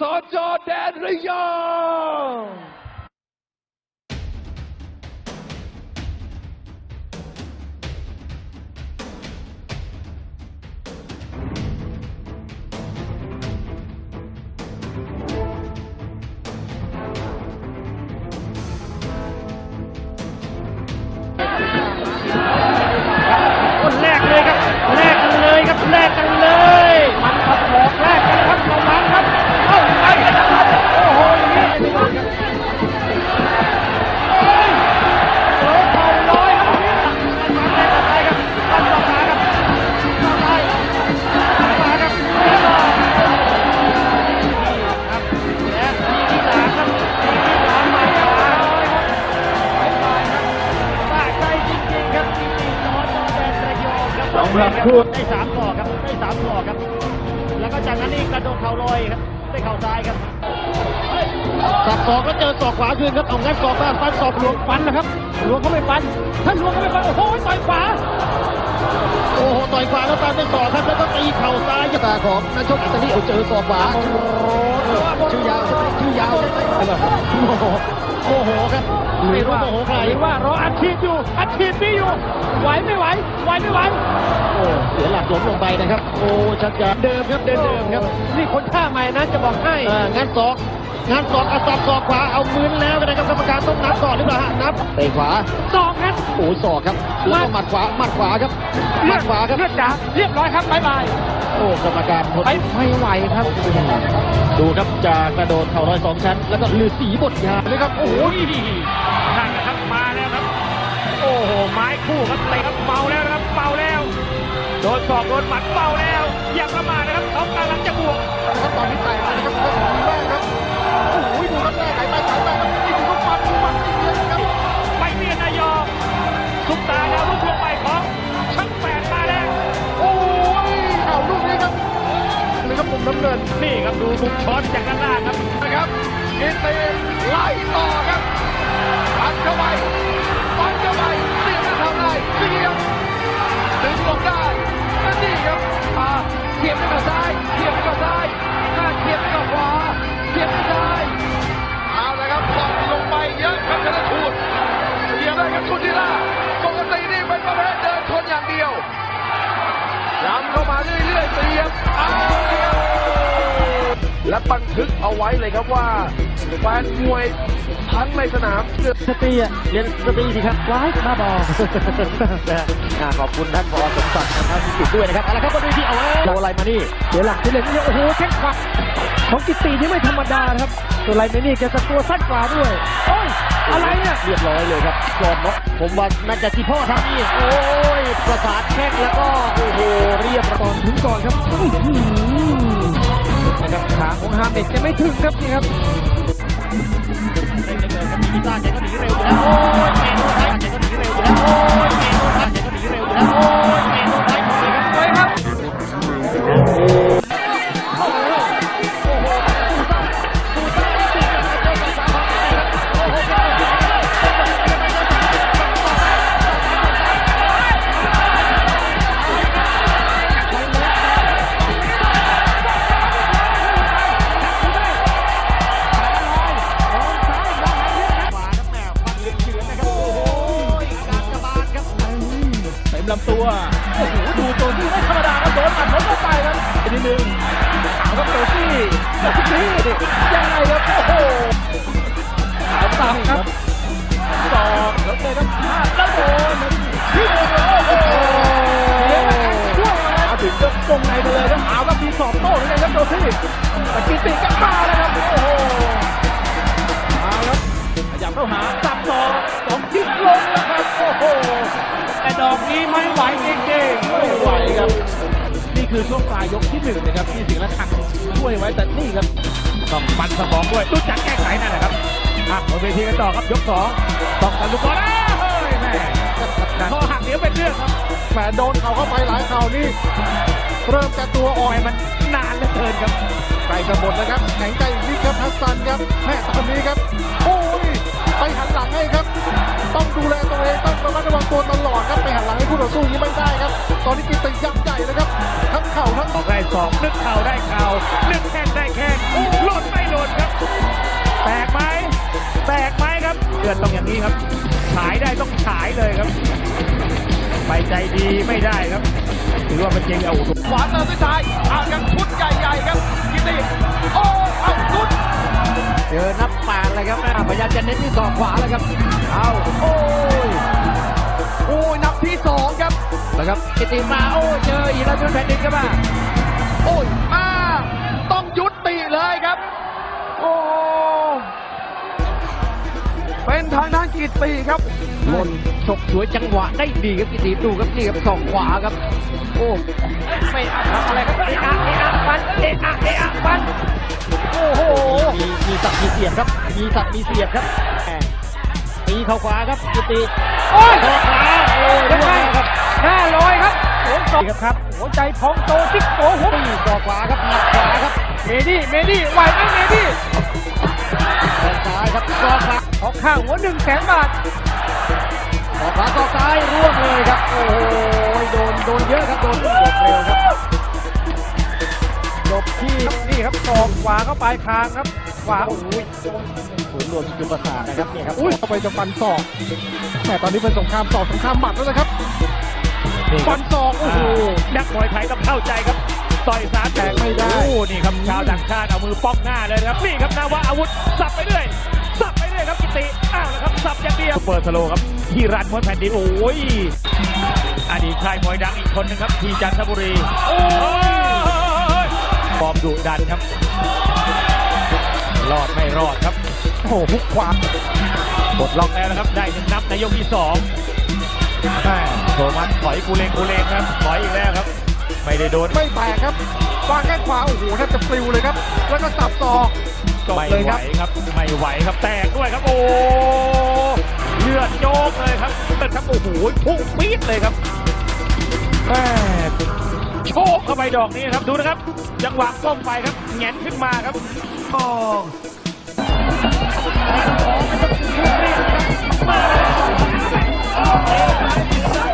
จอแครับสำหรับคู่ได้สามศอกครับได้สามศอกครับ แล้วก็จากนั้นนี่กระโดดเข่าลอยครับได้เข่าซ้ายครับสับศอกแล้วเจอศอกขวาคืนครับเอางั้นศอกบ้างฟันศอกหลวงฟันนะครับหลวงเขาไม่ฟันถ้าหลวงเขาไม่ฟันโอ้โหต่อยขวาโอ้โหต่อยขวาแล้วตามด้วยศอกครับแล้วก็ตีเข่าซ้ายตาของนักชกอิตาลีเอาเจอศอกขวาโอ้โหชื่อยาวชื่อยาวโอ้โห โอ้โหครับไม่รู้โมโหใครหรือว่ารออัดฉีดอยู่ อัดฉีดมีอยู่ ไหวไม่ไหว ไหวไม่ไหว โอ้เสียหลักล้มลงไปนะครับ โอ้ชักจะเดิมครับเดินเดิมครับ นี่คนท่าใหม่นะจะบอกให้อ่างานศอกงานศอกเอาศอกศอกขวาเอามือแล้วนะครับกรรมการต้องนับก่อนหรือเปล่าฮะนับเตะขวาสองครับ โอ้ศอกครับแล้วก็หมัดขวาหมัดขวาครับหมัดขวาครับเลือดจ๋าเรียบร้อยครับบายบายโอ้กรรมการทนไปไม่ไหวครับ ดูครับจะกระโดดเข่าร้อยสองชั้น แล้วก็ลือสีบทยาเลยครับโอ้ยนั่นนะครับมาแล้วครับ โอ้โหไม้คู่ครับเตะครับเมาแล้วนะครับเมาแล้วโดนศอกโดนหมัดเมาแล้วอย่าประมาทนะครับเขากำลังจะบวกตอนนี้ไต่มานะครับก็ของแรกครับโอ้โหดูครับแรกไหลไปไหลไปครับ กินนี่ครับดูทุกช็อตจากด้านล่างครับนะครับกินเตไล่ต่อครับฟันเข้าไป และบันทึกเอาไว้เลยครับว่าแฟนมวยทั้งในสนามเกือบสตรีอะเรียนสตรีสิครับว้ายบ้าบออ่าขอบคุณท่านพอสมศักดิ์นะครับที่ติดด้วยนะครับเอาละครับบนเวทีเอาไว้โชว์อะไรมานี่เดี๋ยวหลักที่เล่นนี่โอ้โหแข้งขวาของกิตตินี่ไม่ธรรมดานะครับตัวไรเมนี่แกสตัวสั้นกว่าด้วยโอ้ยอะไรเนี่ยเรียบร้อยเลยครับกรอนเนาะผมว่าน่าจะที่พ่อทำนี่โอ้ยประสานแข้งแล้วก็โอ้โหเรียบร้อยถึงก่อนครับอื้อหือนะ ครับขาของฮามเด็กจะไม่ถึงครับนี่ครับเร่งเลยครับมีกีตาร์แกก็หนีเร็วอยู่แล้วโอ้ยเมนูไทยแกก็หนีเร็วอยู่แล้วโอ้ยเมนูไทยแกก็หนีเร็วอยู่แล้วโอ้ย หนึ่งเอาครับโตซี่โตซี่ยังไงครับโอ้โหเอาตับครับสองแล้วเตะครับพลาดแล้วโดนที่โดนโอ้โหเลี้ยงกันช่วงมาถึงก็ตรงในไปเลยครับเอาครับมีสอบโต้เหมือนกันครับโตซี่แต่กิติก็ คือช่วงปลายยกที่หนึ่งนะครับที่สิงห์และทังช่วยไว้แต่นี่ครับต้องปันสมองด้วยรู้จักแก้ไขนั่นแหละครับอะบนเวทีกันต่อครับยกสองต้องกันลูกบอลอ้าวเฮ้ยแม่ข้อหักเดี๋ยวเป็นเรื่องครับแหมโดนเข่าเข้าไปหลายเข่านี่เริ่มจะตัวอ่อนมันนานเหลือเกินครับใกล้จะหมดแล้วครับแข็งใจอีกนิดครับฮัสซันครับแม่ตอนนี้ครับโอ้ย ไปหันหลังให้ครับ ต้องดูแลตัวเองต้องระมัดระวังตัวตลอดครับไปหันหลังให้ผู้ต่อสู้นี้ไม่ได้ครับ ตอนนี้กินตียับใหญ่เลยครับทั้งเข่าทั้งออกได้สองนึกเข่าได้เข่านึกแข้งได้แข้งหลุดไม่หลุดครับ แตกไหมแตกไหมครับเกิดต้องอย่างนี้ครับฉายได้ต้องฉายเลยครับ ไปใจดีไม่ได้ครับถือว่าเป็นเจงเอาขวาเติมด้วยซ้ายอ่ากันชุดใหญ่ๆครับกิติโอ้เอาลุด เจอนับแปดเลยครับอ่าพยายามจะเน้นที่ศอกขวาเลยครับ เอาโอ้ยโอ้ยนับที่สองครับแล้วครับกิติมาโอ้ยเจออีรันเป็นแผ่นดินครับมาโอ้ยมาต้องยุติเลยครับ โอ้ เป็นทางด้านกิตติครับหล่นฉกฉวยจังหวะได้ดีครับกิติดูครับนี่ครับศอกขวาครับ โอ้ไม่อักอะไรครับเอะอะเอะอะฟันเอะอะเอะอะฟันโอ้โหมีมีสักมีเสียบครับ มีสักมีเสียบครับแหม่ตีเข่าขวาครับกิติโอ้ยศอกขวาโอ้ยยังไงครับหน้าลอยครับโอ้ยศอกครับหัวใจพองโตติ๊กโตหัวศอกขวาครับหมัดขวาครับเมดี้เมดี้ไหวไหมเมดี้ศอกซ้ายครับศอกขวา ออกข้างหัวหนึ่งแสนบาทศอกขวาศอกซ้ายร่วงเลยครับ โอ้โหโดนโดนเยอะครับ โดนจบเร็วครับจบที่นี่ครับศอกขวาเข้าปลายคางครับ ขวาโอ้ยศูนย์รวมจุดประสาทนะครับนี่ครับอุ้ยเข้าไปจะฟันศอกแต่ตอนนี้เป็นสงครามศอกสงครามหมัดแล้วนะครับฟันศอกโอ้โหนักมวยไทยต้องเข้าใจครับต่อยสามแตกไม่ได้โอ้นี่ครับชาวต่างชาติเอามือป้องหน้าเลยนะครับนี่ครับนาวาอาวุธสับไปเรื่อยสับไป เรื่อยครับกิติอ้าวแล้วครับสับอย่างเดียวเปิดสโลว์ครับที่รันมวยแผ่นดินโอ้ยอดีตชายมวยดังอีกคนหนึงครับ ที่จันทบุรีโอ้ยฟอร์มดุดันครับ รอดไม่รอดครับโอ้โหฮุกขวาปลดล็อกแล้วนะครับ ได้หนึ่งนับในยกที่สองแม่โทมัสถอยกูเลงกูเลงครับถอยอีกแล้วครับ ไม่ได้โดนไม่แตกครับวางแข้งขวาโอ้โหแทบจะปลิวเลยครับ แล้วก็สับศอก จบไม่เลยไหควรับครับไม่ไหวครับแตกด้วยครับโอ้เลือดโยกเลยครับเลือดครับโอ้โหพุ่งปี๊ดเลยครับแม่โชกเข้าไปดอกนี้ครับดูนะครับ จังหวะก้มไปครับแหงนขึ้นมาครับโอ้มาเลย